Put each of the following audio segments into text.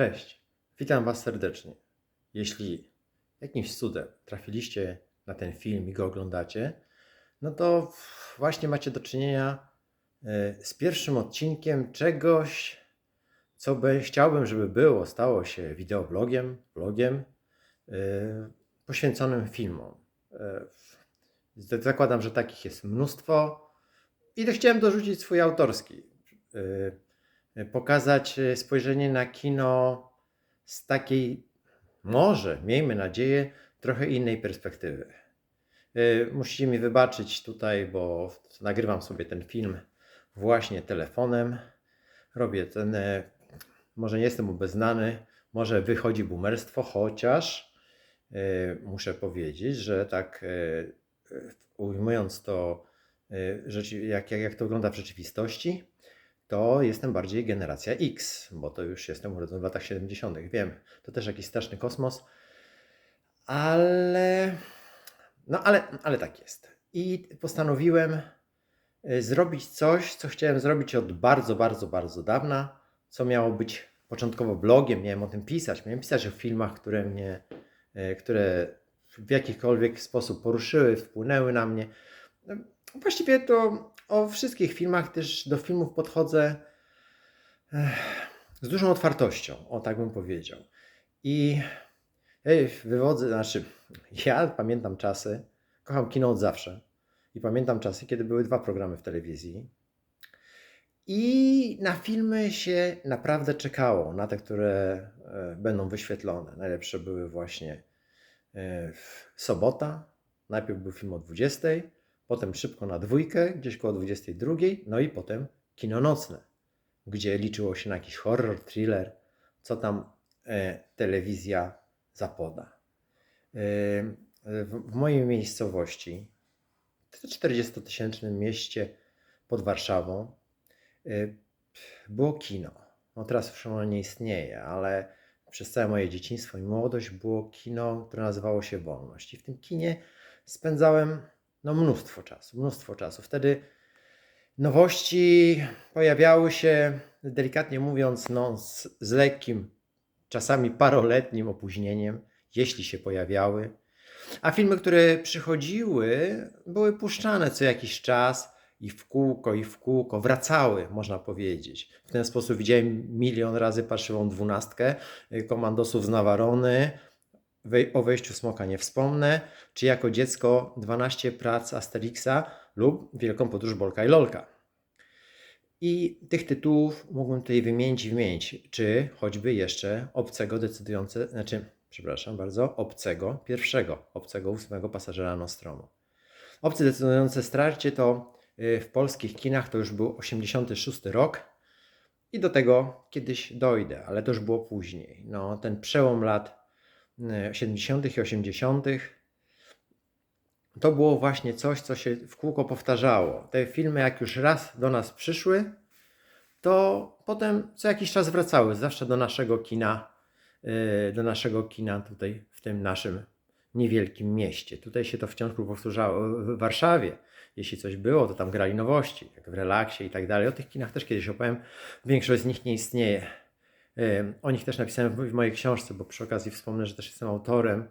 Cześć, witam Was serdecznie. Jeśli jakimś cudem trafiliście na ten film i go oglądacie, no to właśnie macie do czynienia e, z pierwszym odcinkiem czegoś, co by, chciałbym, żeby było, stało się wideoblogiem, blogiem e, poświęconym filmom. E, Zakładam, że takich jest mnóstwo i chciałem dorzucić swój autorski. E, pokazać e, spojrzenie na kino z takiej, może, miejmy nadzieję, trochę innej perspektywy. E, Musicie mi wybaczyć tutaj, bo nagrywam sobie ten film właśnie telefonem. Robię ten, może nie jestem obeznany, może wychodzi boomerstwo, chociaż muszę powiedzieć, że tak ujmując to, jak, jak, jak to wygląda w rzeczywistości, to jestem bardziej generacja X, bo to już jestem urodzony w latach 70. Wiem, to też jakiś straszny kosmos, ale no ale, ale tak jest. I postanowiłem y, zrobić coś, co chciałem zrobić od bardzo, bardzo, bardzo dawna, co miało być początkowo blogiem, miałem o tym pisać, miałem pisać o filmach, które mnie, y, które w jakikolwiek sposób poruszyły, wpłynęły na mnie. No, Właściwie to o wszystkich filmach też do filmów podchodzę ech, z dużą otwartością, o tak bym powiedział. I wywodzę, znaczy, ja pamiętam czasy, kocham kino od zawsze. I pamiętam czasy, kiedy były dwa programy w telewizji. I na filmy się naprawdę czekało, na te, które e, będą wyświetlone. Najlepsze były właśnie e, w sobota. Najpierw był film o 20, potem szybko na dwójkę, gdzieś koło 22, no i potem kino nocne, gdzie liczyło się na jakiś horror, thriller, co tam e, telewizja zapoda. E, w, w mojej miejscowości, w 40-tysięcznym mieście pod Warszawą, e, było kino. No teraz już ono nie istnieje, ale przez całe moje dzieciństwo i młodość było kino, które nazywało się Wolność. I w tym kinie spędzałem no, mnóstwo czasu, mnóstwo czasu. Wtedy nowości pojawiały się, delikatnie mówiąc, no, z, z lekkim, czasami paroletnim opóźnieniem, jeśli się pojawiały. A filmy, które przychodziły, były puszczane co jakiś czas i w kółko, i w kółko, wracały, można powiedzieć. W ten sposób widziałem milion razy parszywą dwunastkę, komandosów z Nawarony, o wejściu smoka nie wspomnę, czy jako dziecko 12 prac Asterixa lub Wielką Podróż Bolka i Lolka. I tych tytułów mógłbym tutaj wymienić i wymienić, czy choćby jeszcze obcego decydujące, znaczy, przepraszam bardzo, obcego, pierwszego, obcego ósmego pasażera Nostromu. Obcy decydujące starcie to y, w polskich kinach to już był 86 rok i do tego kiedyś dojdę, ale to już było później. No, ten przełom lat 70. i 80. to było właśnie coś, co się w kółko powtarzało. Te filmy, jak już raz do nas przyszły, to potem co jakiś czas wracały, zawsze do naszego kina, yy, do naszego kina tutaj w tym naszym niewielkim mieście. Tutaj się to wciąż powtarzało w Warszawie. Jeśli coś było, to tam grali nowości, jak w relaksie i tak dalej. O tych kinach też kiedyś opowiem. Większość z nich nie istnieje. O nich też napisałem w mojej książce, bo przy okazji wspomnę, że też jestem autorem,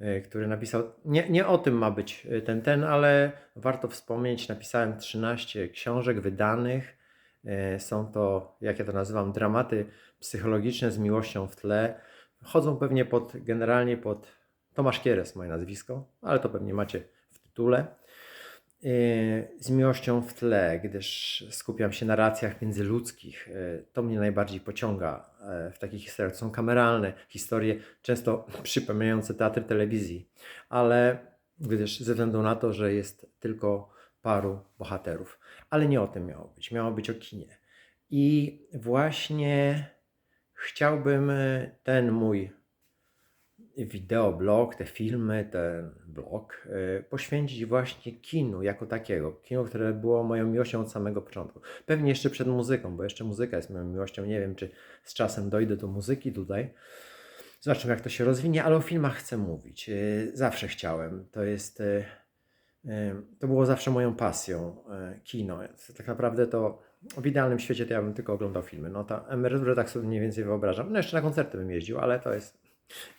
yy, który napisał. Nie, nie o tym ma być yy, ten, ten, ale warto wspomnieć. Napisałem 13 książek wydanych. Yy, Są to, jak ja to nazywam, dramaty psychologiczne z miłością w tle. Chodzą pewnie pod, generalnie pod Tomasz Kieres, moje nazwisko, ale to pewnie macie w tytule. Z miłością w tle, gdyż skupiam się na racjach międzyludzkich. Yy, To mnie najbardziej pociąga yy, w takich historiach. To są kameralne historie, często przypominające teatry telewizji, ale gdyż ze względu na to, że jest tylko paru bohaterów. Ale nie o tym miało być. Miało być o kinie. I właśnie chciałbym yy, ten mój wideoblog, te filmy, ten blog y, poświęcić właśnie kinu jako takiego. Kino, które było moją miłością od samego początku. Pewnie jeszcze przed muzyką, bo jeszcze muzyka jest moją miłością. Nie wiem, czy z czasem dojdę do muzyki tutaj. Zobaczymy, jak to się rozwinie, ale o filmach chcę mówić. Y, Zawsze chciałem. To jest y, To było zawsze moją pasją, kino. Tak naprawdę to w idealnym świecie to ja bym tylko oglądał filmy. No ta emeryturę tak sobie mniej więcej wyobrażam. No jeszcze na koncerty bym jeździł, ale to jest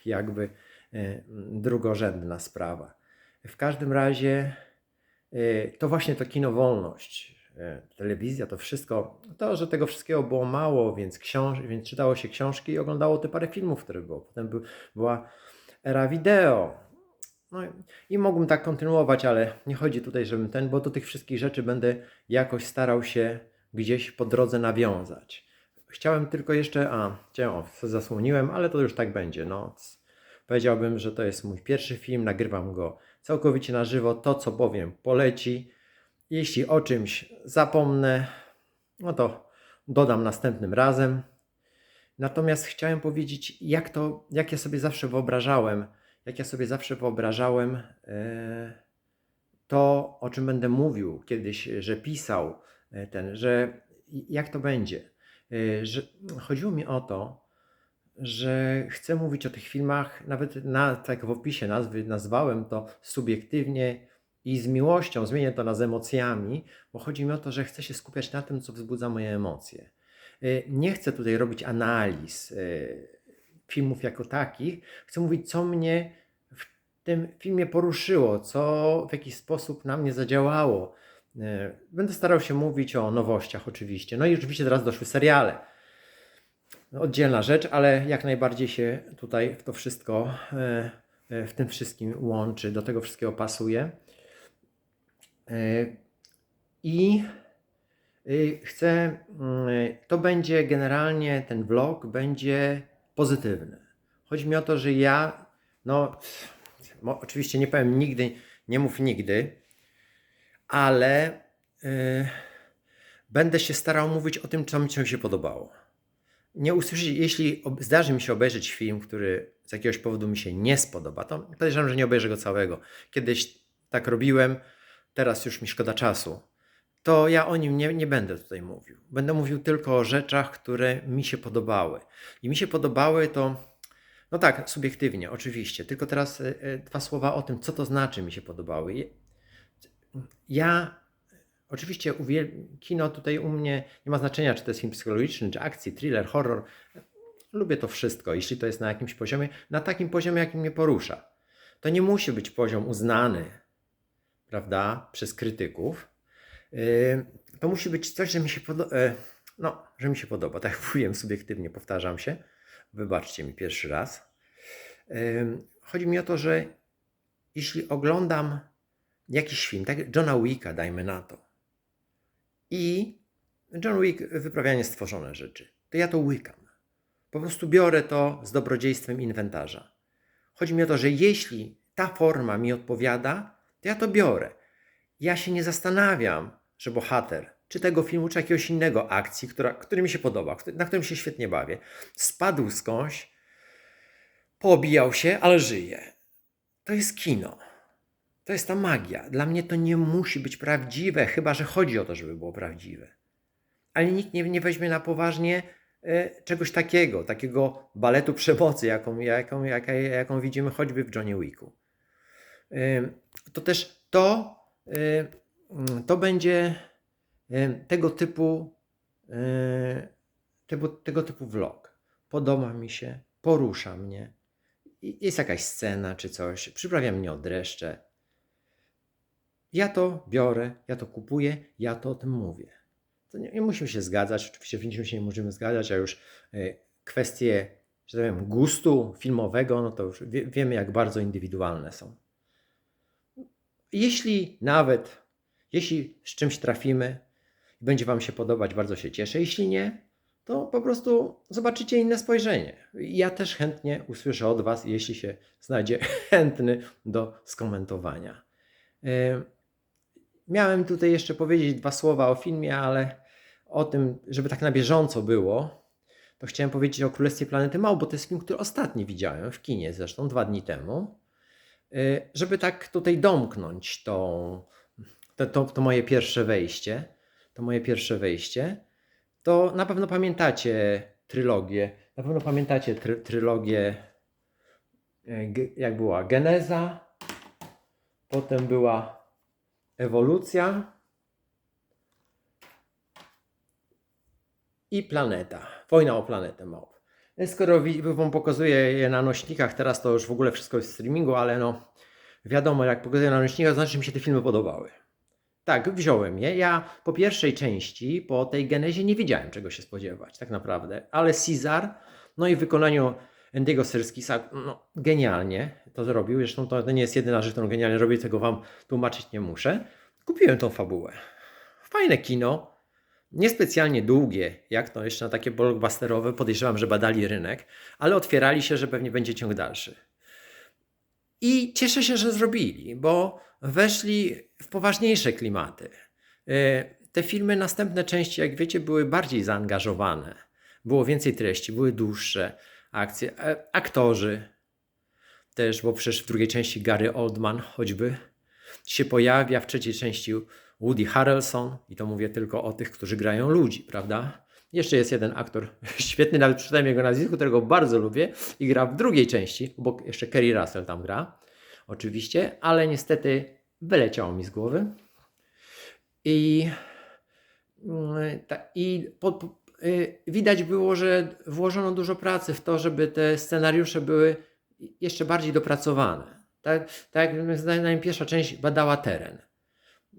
jakby e, drugorzędna sprawa. W każdym razie e, to właśnie to kino wolność, e, telewizja, to wszystko, to, że tego wszystkiego było mało, więc, książ- więc czytało się książki i oglądało te parę filmów, które było. Potem był, była era wideo. No i mógłbym tak kontynuować, ale nie chodzi tutaj, żebym ten, bo do tych wszystkich rzeczy będę jakoś starał się gdzieś po drodze nawiązać. Chciałem tylko jeszcze, a, chciałem, o, zasłoniłem, ale to już tak będzie. No, powiedziałbym, że to jest mój pierwszy film, nagrywam go całkowicie na żywo. To, co powiem, poleci. Jeśli o czymś zapomnę, no to dodam następnym razem. Natomiast chciałem powiedzieć, jak to, jak ja sobie zawsze wyobrażałem, jak ja sobie zawsze wyobrażałem e, to, o czym będę mówił kiedyś, że pisał e, ten, że jak to będzie. E, Że chodziło mi o to, że chcę mówić o tych filmach, nawet na, tak w opisie nazwy nazwałem to subiektywnie i z miłością, zmienię to na z emocjami, bo chodzi mi o to, że chcę się skupiać na tym, co wzbudza moje emocje. Y, Nie chcę tutaj robić analiz y, filmów jako takich. Chcę mówić, co mnie w tym filmie poruszyło, co w jakiś sposób na mnie zadziałało. Y, Będę starał się mówić o nowościach, oczywiście. No i oczywiście teraz doszły seriale. Oddzielna rzecz, ale jak najbardziej się tutaj w to wszystko, e, e, w tym wszystkim łączy, do tego wszystkiego pasuje. E, I y, chcę, mm, to będzie generalnie, ten vlog będzie pozytywny. Chodzi mi o to, że ja, no, oczywiście nie powiem nigdy, nie mów nigdy, ale y, będę się starał mówić o tym, co mi się podobało. Nie usłyszeć, jeśli zdarzy mi się obejrzeć film, który z jakiegoś powodu mi się nie spodoba, to podejrzewam, że nie obejrzę go całego. Kiedyś tak robiłem, teraz już mi szkoda czasu. To ja o nim nie, nie będę tutaj mówił. Będę mówił tylko o rzeczach, które mi się podobały. I mi się podobały to, no tak, subiektywnie, oczywiście. Tylko teraz y, y, dwa słowa o tym, co to znaczy mi się podobały. Ja Oczywiście kino tutaj u mnie nie ma znaczenia, czy to jest film psychologiczny, czy akcji, thriller, horror. Lubię to wszystko, jeśli to jest na jakimś poziomie, na takim poziomie, jaki mnie porusza. To nie musi być poziom uznany, prawda, przez krytyków. Yy, To musi być coś, że mi się podoba. No, że mi się podoba. Tak jak mówiłem subiektywnie, powtarzam się. Wybaczcie mi pierwszy raz. Yy, Chodzi mi o to, że jeśli oglądam jakiś film, tak Johna Wicka, dajmy na to, i John Wick wyprawia niestworzone rzeczy, to ja to łykam. Po prostu biorę to z dobrodziejstwem inwentarza. Chodzi mi o to, że jeśli ta forma mi odpowiada, to ja to biorę. Ja się nie zastanawiam, że bohater, czy tego filmu, czy jakiegoś innego akcji, która, który mi się podoba, na którym się świetnie bawię, spadł skądś, poobijał się, ale żyje. To jest kino. To jest ta magia. Dla mnie to nie musi być prawdziwe, chyba że chodzi o to, żeby było prawdziwe. Ale nikt nie, nie weźmie na poważnie e, czegoś takiego, takiego baletu przemocy, jaką, jaką, jaką widzimy choćby w Johnny Wicku. To też to, to będzie tego typu, y, tego, tego typu vlog. Podoba mi się, porusza mnie. Jest jakaś scena czy coś, przyprawia mnie o dreszcze. Ja to biorę, ja to kupuję, ja to o tym mówię. To nie, nie musimy się zgadzać, oczywiście w niczym się nie możemy zgadzać, a już y, kwestie, że tak powiem, gustu filmowego, no to już wie, wiemy, jak bardzo indywidualne są. Jeśli nawet, jeśli z czymś trafimy będzie Wam się podobać, bardzo się cieszę. Jeśli nie, to po prostu zobaczycie inne spojrzenie. Ja też chętnie usłyszę od Was, jeśli się znajdzie chętny do skomentowania. Yy, Miałem tutaj jeszcze powiedzieć dwa słowa o filmie, ale o tym, żeby tak na bieżąco było, to chciałem powiedzieć o Królestwie Planety Mał, bo to jest film, który ostatni widziałem w kinie zresztą dwa dni temu. Yy, Żeby tak tutaj domknąć tą, to, to, to moje pierwsze wejście, to moje pierwsze wejście, to na pewno pamiętacie trylogię, na pewno pamiętacie try, trylogię, ge- jak była Geneza, potem była ewolucja i planeta. Wojna o planetę małp. Skoro wi- wam pokazuję je na nośnikach, teraz to już w ogóle wszystko jest w streamingu, ale no wiadomo, jak pokazuję na nośnikach, to znaczy mi się te filmy podobały. Tak, wziąłem je. Ja po pierwszej części, po tej genezie nie wiedziałem czego się spodziewać, tak naprawdę. Ale Caesar, no i w wykonaniu Andy'ego Serskisa, no genialnie to zrobił. Zresztą to nie jest jedyna rzecz, którą genialnie robi, tego wam tłumaczyć nie muszę. Kupiłem tą fabułę. Fajne kino, niespecjalnie długie, jak to jeszcze na takie blockbusterowe, podejrzewam, że badali rynek, ale otwierali się, że pewnie będzie ciąg dalszy. I cieszę się, że zrobili, bo weszli w poważniejsze klimaty. E, Te filmy, następne części, jak wiecie, były bardziej zaangażowane. Było więcej treści, były dłuższe akcje. E, Aktorzy też, bo przecież w drugiej części Gary Oldman choćby się pojawia, w trzeciej części Woody Harrelson i to mówię tylko o tych, którzy grają ludzi, prawda? Jeszcze jest jeden aktor świetny, nawet przeczytałem jego nazwisko, którego bardzo lubię i gra w drugiej części, bo jeszcze Kerry Russell tam gra, oczywiście, ale niestety wyleciało mi z głowy. I, mm, i po, po, widać było, że włożono dużo pracy w to, żeby te scenariusze były jeszcze bardziej dopracowane. Tak, tak jak zdaniem pierwsza część badała teren.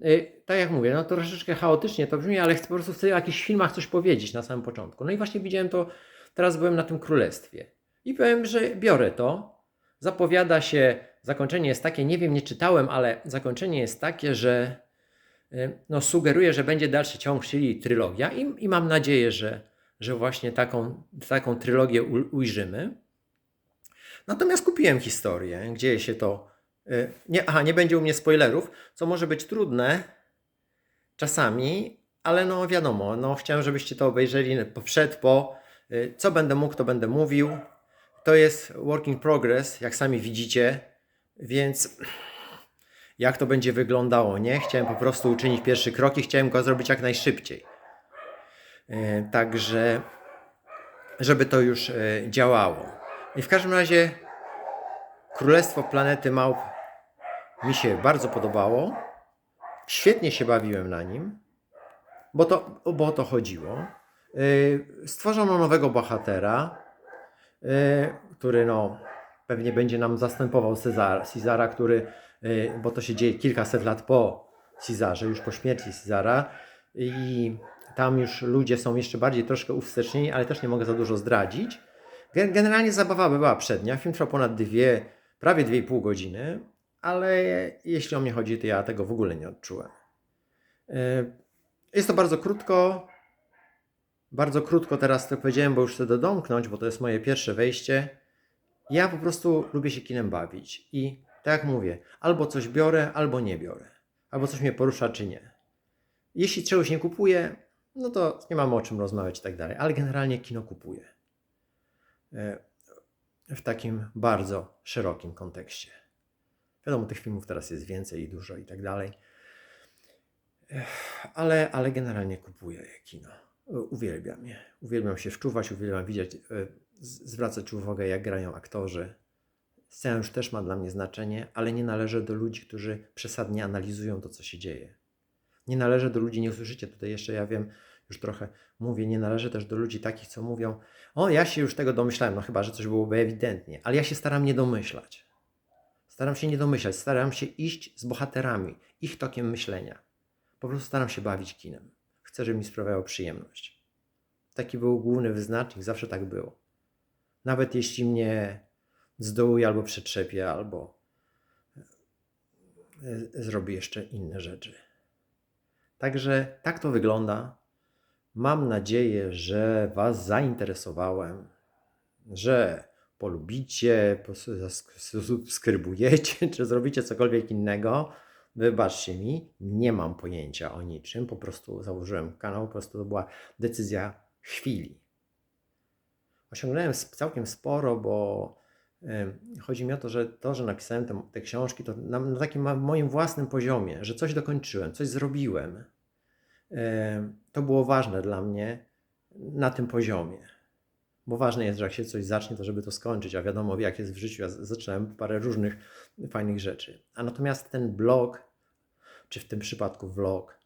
Y, Tak jak mówię, no to troszeczkę chaotycznie to brzmi, ale chcę po prostu w jakichś filmach coś powiedzieć na samym początku. No i właśnie widziałem to, teraz byłem na tym królestwie. I powiem, że biorę to. Zapowiada się, zakończenie jest takie, nie wiem, nie czytałem, ale zakończenie jest takie, że y, no, sugeruje, że będzie dalszy ciąg, czyli trylogia i, i mam nadzieję, że, że właśnie taką, taką trylogię u, ujrzymy. Natomiast kupiłem historię, gdzie się to. y, Nie, aha, nie będzie u mnie spoilerów, co może być trudne czasami, ale no wiadomo, no chciałem, żebyście to obejrzeli przed, po. y, Co będę mógł, to będę mówił. To jest work in progress, jak sami widzicie, więc jak to będzie wyglądało, nie? Chciałem po prostu uczynić pierwszy krok i chciałem go zrobić jak najszybciej. Y, Także, żeby to już y, działało. I w każdym razie Królestwo Planety Małp mi się bardzo podobało. Świetnie się bawiłem na nim, bo to, bo o to chodziło. Yy, Stworzono nowego bohatera, który no, pewnie będzie nam zastępował Cezara, Cezara, który, bo to się dzieje kilkaset lat po Cezarze, już po śmierci Cezara i tam już ludzie są jeszcze bardziej troszkę uwstecznieni, ale też nie mogę za dużo zdradzić. Gen- Generalnie zabawa była przednia. Film trwał ponad dwie, prawie dwie i pół godziny, ale jeśli o mnie chodzi, to ja tego w ogóle nie odczułem. Yy, Jest to bardzo krótko. Bardzo krótko teraz to powiedziałem, bo już chcę to domknąć, bo to jest moje pierwsze wejście. Ja po prostu lubię się kinem bawić i tak jak mówię, albo coś biorę, albo nie biorę. Albo coś mnie porusza, czy nie. Jeśli czegoś nie kupuję, no to nie mamy o czym rozmawiać i tak dalej, ale generalnie kino kupuję. E, W takim bardzo szerokim kontekście. Wiadomo, tych filmów teraz jest więcej i dużo i tak dalej. Ale, ale generalnie kupuję kino. U- Uwielbiam je. Uwielbiam się wczuwać, uwielbiam widzieć, e, zwracać uwagę, jak grają aktorzy. Scenariusz też ma dla mnie znaczenie, ale nie należę do ludzi, którzy przesadnie analizują to, co się dzieje. Nie należę do ludzi, nie usłyszycie tutaj jeszcze, ja wiem, już trochę mówię, nie należę też do ludzi takich, co mówią, o, ja się już tego domyślałem, no chyba, że coś byłoby ewidentnie, ale ja się staram nie domyślać. Staram się nie domyślać, staram się iść z bohaterami, ich tokiem myślenia. Po prostu staram się bawić kinem. Chcę, żeby mi sprawiało przyjemność. Taki był główny wyznacznik, zawsze tak było. Nawet jeśli mnie zdołuje albo przetrzepie, albo e, zrobi jeszcze inne rzeczy. Także tak to wygląda. Mam nadzieję, że Was zainteresowałem, że polubicie, subskrybujecie, czy zrobicie cokolwiek innego. Wybaczcie mi, nie mam pojęcia o niczym. Po prostu założyłem kanał, po prostu to była decyzja chwili. Osiągnąłem całkiem sporo, bo chodzi mi o to, że to, że napisałem te, te książki, to na, na takim moim własnym poziomie, że coś dokończyłem, coś zrobiłem. Em, To było ważne dla mnie na tym poziomie. Bo ważne jest, że jak się coś zacznie, to żeby to skończyć, a wiadomo jak jest w życiu. Ja z- zaczynałem parę różnych fajnych rzeczy. A natomiast ten blog, czy w tym przypadku vlog,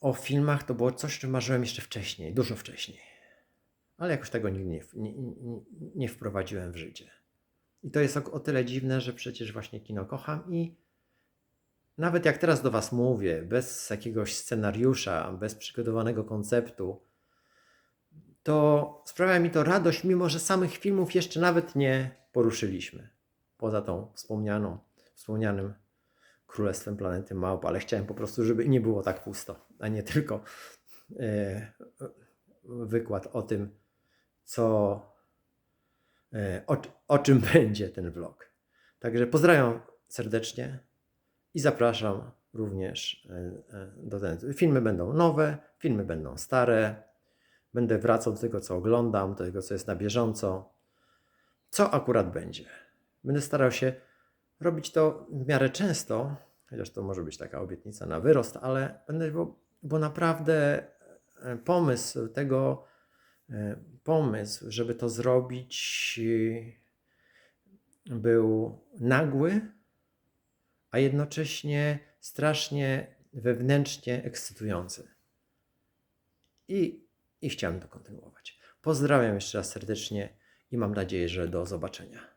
o filmach to było coś, czym marzyłem jeszcze wcześniej, dużo wcześniej. Ale jakoś tego nigdy nie, nie, nie, wprowadziłem w życie. I to jest o, o tyle dziwne, że przecież właśnie kino kocham i nawet jak teraz do Was mówię, bez jakiegoś scenariusza, bez przygotowanego konceptu, to sprawia mi to radość, mimo że samych filmów jeszcze nawet nie poruszyliśmy. Poza tą wspomnianą, wspomnianym Królestwem Planety Małp, ale chciałem po prostu, żeby nie było tak pusto, a nie tylko e, wykład o tym, co, e, o, o czym będzie ten vlog. Także pozdrawiam serdecznie i zapraszam również e, e, do tego. Filmy będą nowe, filmy będą stare. Będę wracał do tego, co oglądam, do tego, co jest na bieżąco. Co akurat będzie. Będę starał się robić to w miarę często, chociaż to może być taka obietnica na wyrost, ale będę, bo, bo naprawdę pomysł tego, pomysł, żeby to zrobić, e, był nagły, a jednocześnie strasznie wewnętrznie ekscytujący. I, I chciałem to kontynuować. Pozdrawiam jeszcze raz serdecznie i mam nadzieję, że do zobaczenia.